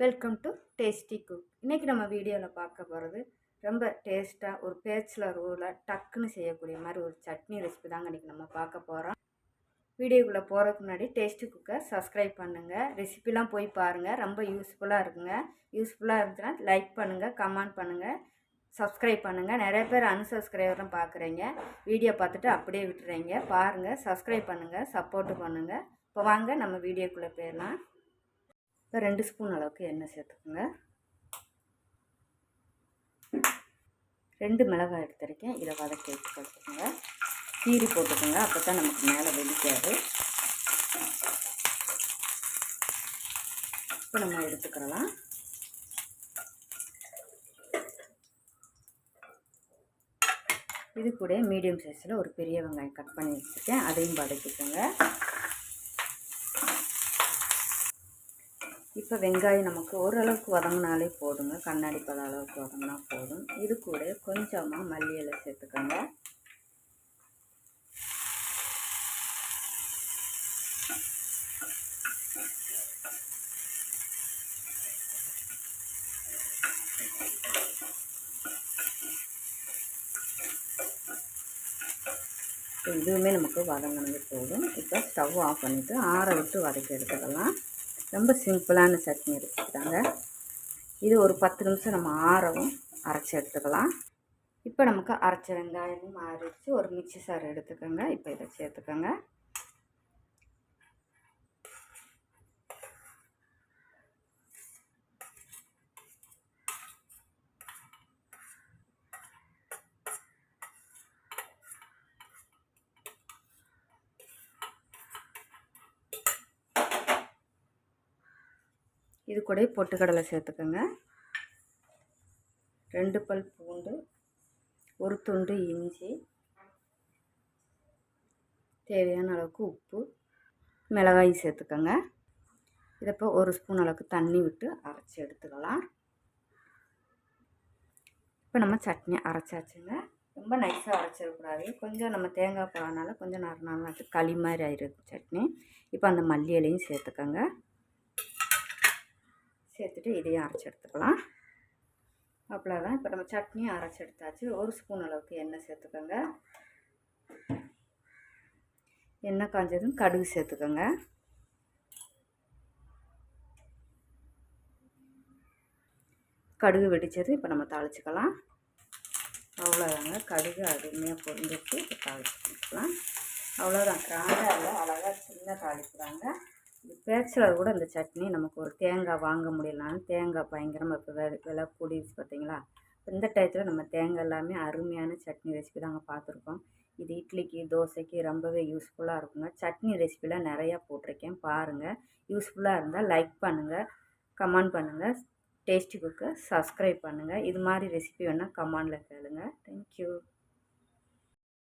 Welcome to tasty cook இன்றைக்கி நம்ம வீடியோவில் பார்க்க போகிறது ரொம்ப டேஸ்ட்டாக ஒரு பேச்சில் ரூலாக டக்குன்னு செய்யக்கூடிய மாதிரி ஒரு சட்னி ரெசிபி தாங்க இன்றைக்கி நம்ம பார்க்க போகிறோம் வீடியோக்குள்ளே போகிறதுக்கு முன்னாடி டேஸ்டி குக்கை சப்ஸ்கிரைப் பண்ணுங்கள் ரெசிபிலாம் போய் பாருங்கள் ரொம்ப யூஸ்ஃபுல்லாக இருக்குங்க. யூஸ்ஃபுல்லாக இருந்துச்சுன்னா லைக் பண்ணுங்கள் கமெண்ட் பண்ணுங்கள் சப்ஸ்கிரைப் பண்ணுங்கள் நிறைய பேர் அன்சப்ஸ்கிரைபரும் பார்க்குறீங்க வீடியோ பார்த்துட்டு அப்படியே விட்டுறீங்க. பாருங்கள் சப்ஸ்கிரைப் பண்ணுங்கள் சப்போர்ட்டு பண்ணுங்கள் இப்போ வாங்க நம்ம வீடியோக்குள்ளே போயிடலாம். ரெண்டு ஸ்பூன் அளவுக்கு எண்ணெய் சேர்த்துக்கோங்க. ரெண்டு மிளகாய் எடுத்துருக்கேன் இதை வதக்கி வச்சு கற்றுக்குங்க கீரி போட்டுக்கோங்க அப்போ தான் நமக்கு மேலே வெடிக்காது. இப்போ நம்ம எடுத்துக்கிறலாம் இது கூட மீடியம் சைஸில் ஒரு பெரிய வெங்காயம் கட் பண்ணி வச்சுருக்கேன் அதையும் வதக்கிக்கோங்க. இப்போ வெங்காயம் நமக்கு ஓரளவுக்கு வதங்கினாலே போதுங்க. கண்ணாடி பல அளவுக்கு வதங்கினா போதும். இது கூட கொஞ்சமாக மல்லி இலை சேர்த்துக்கோங்க. இதுவுமே நமக்கு வதங்கினது போதும். இப்போ ஸ்டவ் ஆஃப் பண்ணிவிட்டு ஆற விட்டு வதக்கி எடுத்துக்கலாம். ரொம்ப சிம்பிளான சட்னி எடுத்துக்கிறாங்க. இது ஒரு பத்து நிமிஷம் நம்ம ஆறவும் அரைச்சி எடுத்துக்கலாம். இப்போ நமக்கு அரைச்ச வெங்காயமும் அரைச்சி ஒரு மிக்சி சார் எடுத்துக்கோங்க. இப்போ இதை சேர்த்துக்கோங்க. இது கூட பொட்டுக்கடலை சேர்த்துக்கோங்க. ரெண்டு பல் பூண்டு ஒரு துண்டு இஞ்சி தேவையான அளவுக்கு உப்பு மிளகாய் சேர்த்துக்கோங்க. இதப்போ ஒரு ஸ்பூன் அளவுக்கு தண்ணி விட்டு அரைச்சி எடுத்துக்கலாம். இப்போ நம்ம சட்னி அரைச்சாச்சுங்க. ரொம்ப நைஸாக அரைச்சிடக்கூடாது. கொஞ்சம் நம்ம தேங்காய் பழனால கொஞ்சம் நறுநாள் களி மாதிரி ஆயிருக்கு சட்னி. இப்போ அந்த மல்லி இலையும் சேர்த்துக்கோங்க. சேர்த்துட்டு இதையும் அரைச்சி எடுத்துக்கலாம். அவ்வளோதான் இப்போ நம்ம சட்னியும் அரைச்சி எடுத்தாச்சு. ஒரு ஸ்பூன் அளவுக்கு எண்ணெய் சேர்த்துக்கோங்க. எண்ணெய் காஞ்சதும் கடுகு சேர்த்துக்கோங்க. கடுகு வெடித்தது இப்போ நம்ம தாளிச்சிக்கலாம். அவ்வளோதாங்க கடுகு அருமையாக பொரிஞ்சிட்டு இப்போ தாளிச்சுக்கலாம் அவ்வளோதான் கிராண்டாக அழகாக சின்ன தாளிப்பு பேச்சுலர் கூட இந்த சட்னி நமக்கு ஒரு தேங்காய் வாங்க முடியலனாலும் தேங்காய் பயங்கரமாக இப்போ விலை விலை கூடிடுச்சு பார்த்தீங்களா இந்த டயத்தில் நம்ம தேங்காய் எல்லாமே அருமையான சட்னி ரெசிபி தாங்க பார்த்துருக்கோம் இது இட்லிக்கு தோசைக்கு ரொம்பவே யூஸ்ஃபுல்லாக இருக்குங்க. சட்னி ரெசிபிலாம் நிறையா போட்டிருக்கேன். பாருங்கள் யூஸ்ஃபுல்லாக இருந்தால் லைக் பண்ணுங்கள் கமெண்ட் பண்ணுங்கள் டேஸ்டி குக்கை சப்ஸ்கிரைப் பண்ணுங்கள் இது மாதிரி ரெசிபி வேணால் கமெண்டில் கேளுங்கள் தேங்க்யூ